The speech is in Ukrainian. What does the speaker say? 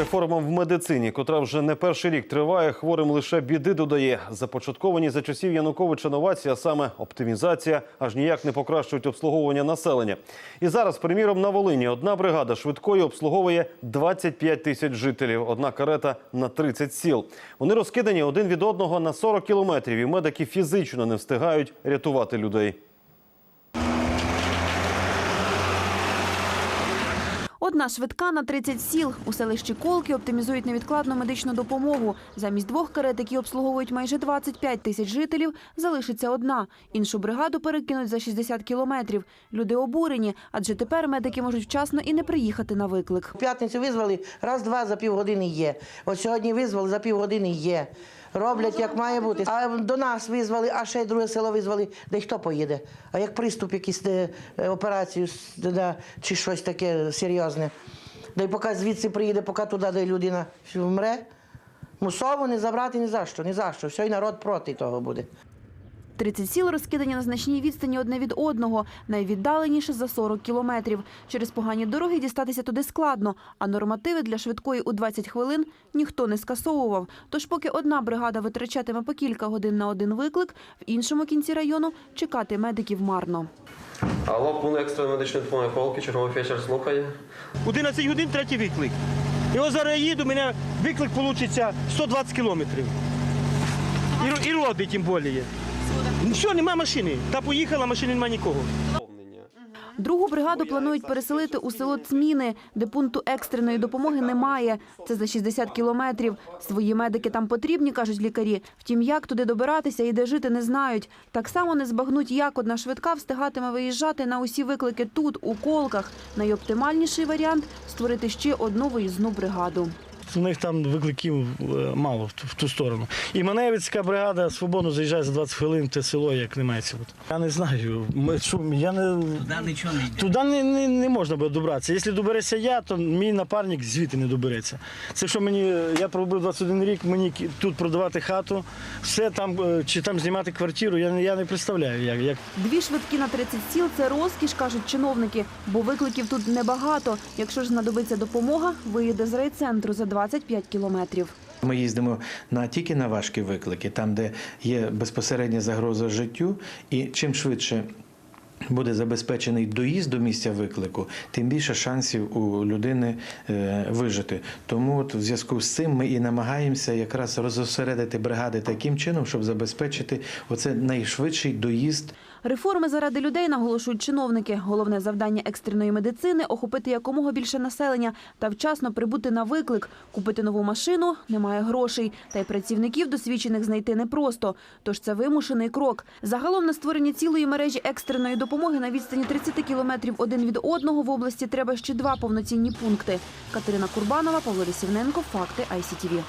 Реформа в медицині, котра вже не перший рік триває, хворим лише біди додає. Започатковані за часів Януковича новації, а саме оптимізація, аж ніяк не покращують обслуговування населення. І зараз, приміром, на Волині одна бригада швидкої обслуговує 25 тисяч жителів, одна карета на 30 сіл. Вони розкидані один від одного на 40 кілометрів, і медики фізично не встигають рятувати людей. Одна швидка на 30 сіл. У селищі Колки оптимізують невідкладну медичну допомогу. Замість двох карет, які обслуговують майже 25 тисяч жителів, залишиться одна. Іншу бригаду перекинуть за 60 кілометрів. Люди обурені, адже тепер медики можуть вчасно і не приїхати на виклик. П'ятницю визвали, раз-два за півгодини є. От сьогодні визвали, за півгодини є. Роблять як має бути. А до нас визвали, а ще й друге село визвали, де хто поїде. А як приступ, якийсь е, операцію да, чи щось таке серйозне. Да й поки звідси приїде, поки туди, де людина вмре. Мусово не забрати ні за що, ні за що. Все, і народ проти того буде. 30 сіл розкидані на значній відстані одне від одного, найвіддаленіше за 40 кілометрів. Через погані дороги дістатися туди складно, а нормативи для швидкої у 20 хвилин ніхто не скасовував. Тож поки одна бригада витрачатиме по кілька годин на один виклик, в іншому кінці району чекати медиків марно. Алло, пункт екстреної медичної допомоги Холки, черговий фельдшер слухає. 11 годин третій виклик. І ось зараз я їду, у мене виклик вийде 120 кілометрів. І, і роди тим більше. Що, нема машини. Та поїхала, машини нема нікого. Другу бригаду планують переселити у село Цміни, де пункту екстреної допомоги немає. Це за 60 кілометрів. Свої медики там потрібні, кажуть лікарі. Втім, як туди добиратися і де жити, не знають. Так само не збагнуть, як одна швидка встигатиме виїжджати на усі виклики тут, у колках. Найоптимальніший варіант створити ще одну виїзну бригаду. У них там викликів е, мало в ту- в ту сторону. І Маневицька бригада свободно заїжджає за 20 хвилин в те село, як немає. Я не знаю. Ми, що, я не... Туди нічого не йде. Туди не, не, не можна буде добратися. Якщо добереться я, то мій напарник звідти не добереться. Це що мені, я пробив 21 рік, мені тут продавати хату, все там, е, чи там знімати квартиру, я, не- я не представляю, як, як Дві швидкі на 30 сіл – це розкіш, кажуть чиновники, бо викликів тут небагато. Якщо ж знадобиться допомога, виїде з райцентру за 25 кілометрів. Ми їздимо на тільки на важкі виклики, там, де є безпосередня загроза життю, і чим швидше. Буде забезпечений доїзд до місця виклику, тим більше шансів у людини е, вижити. Тому от в зв'язку з цим ми і намагаємося якраз розосередити бригади таким чином, щоб забезпечити оце найшвидший доїзд Реформи заради людей, наголошують чиновники. Головне завдання екстреної медицини – охопити якомога більше населення та вчасно прибути на виклик. Купити нову машину – немає грошей. Та й працівників досвідчених знайти непросто. Тож це вимушений крок. Загалом на створення цілої мережі екстреної допомоги на відстані 30 кілометрів один від одного в області треба ще два повноцінні пункти. Катерина Курбанова, Павло Лісівненко, Факти ICTV.